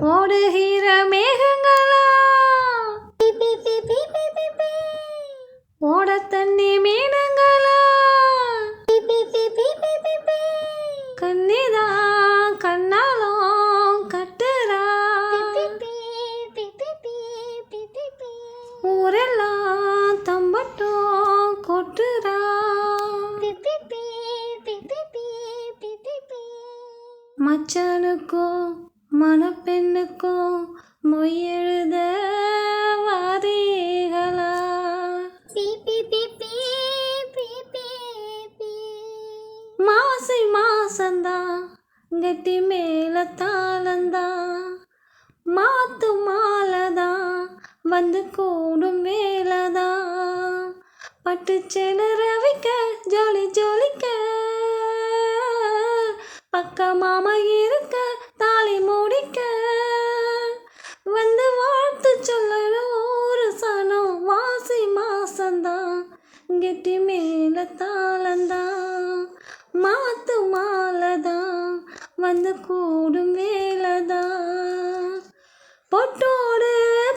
ஓடுகிற மேகங்களா? ஓட தண்ணி மீனங்களா? கண்ணிதா கண்ணாலும் கட்டுறா? ஊரெல்லாம் தம்பட்டும் கொட்டுறா? மச்சானுக்கும் மணப்பெண்ணுக்கும் மொய் எழுத வாரீகளா மாசி மாசந்தான் கெட்டி மேல தாளந்தான் மாத்து மாலதான் வந்து கூடும் வேலதான். பட்டு ரவிக்க பக்க மாமா இருக்க தாலி முடிக்க. வந்து வாழ்த்து சொல்லற ஒரு சனம் வாசி மாசந்தான் கெட்டி மேல தாளந்தான் மாத்து மாலதான் வந்து கூடும் வேலைதான். பொட்டோடு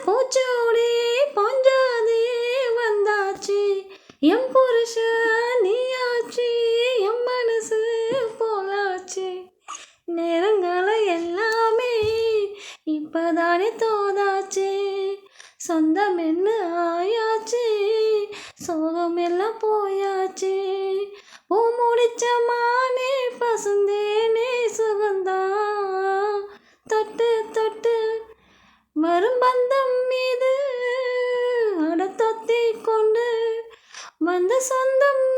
பூச்சோடி பொஞ்சாதே வந்தாச்சு எம் புருஷ நீ இப்பதானே தோதாச்சு சொந்தம் என்ன ஆயாச்சு? சோகம் எல்லாம் போயாச்சு? பூ முடிச்ச மானே பசுந்தேனே சுகந்தா. தொட்டு தொட்டு வரும் பந்தம் மீது தொத்தி கொண்டு வந்த சொந்தம்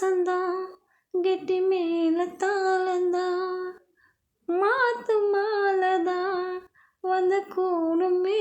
மாசந்தான் கெட்டி மேல தாளந்தான் மாத்து மாலதான் வந்த கூடும் மே